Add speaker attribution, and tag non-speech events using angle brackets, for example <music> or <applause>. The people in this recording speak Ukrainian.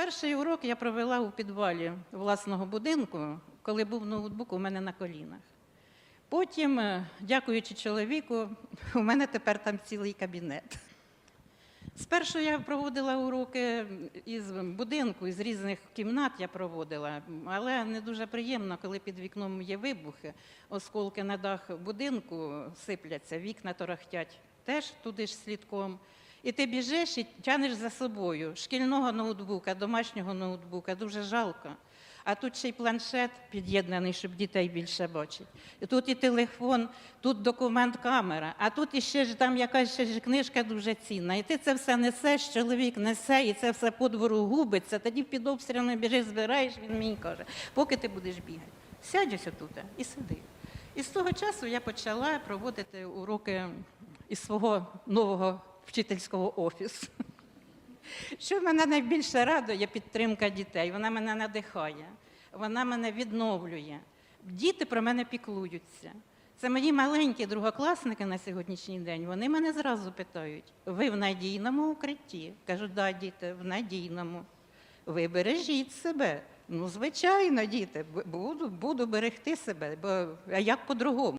Speaker 1: Перший урок я провела у підвалі власного будинку, коли був ноутбук у мене на колінах. Потім, е, дякуючи чоловіку, <laughs> у мене тепер там цілий кабінет. Спершу я проводила уроки із будинку, із різних кімнат я проводила, але не дуже приємно, коли під вікном є вибухи, осколки на дах будинку сипляться, вікна торохтять теж туди ж слідком. І ти біжиш і тянеш за собою шкільного ноутбука, домашнього ноутбука, дуже жалко. А тут ще й планшет під'єднаний, щоб дітей більше бачити. І тут і телефон, тут документ камера, а тут іще ж там якась ще ж книжка дуже цінна. І ти це все несеш, чоловік несе, і це все по двору губиться. Тоді під обстрілами біжиш, збираєш, він мені каже, поки ти будеш бігати. Сядь ось і сиди. І з того часу я почала проводити уроки із свого нового вчительського офісу. <laughs> Що мене найбільше радує підтримка дітей. Вона мене надихає, вона мене відновлює. Діти про мене піклуються. Це мої маленькі другокласники на сьогоднішній день. Вони мене зразу питають: ви в надійному укритті? Кажу, да, діти, в надійному. Ви бережіть себе. Ну, звичайно, діти, буду, буду берегти себе, бо а як по-другому?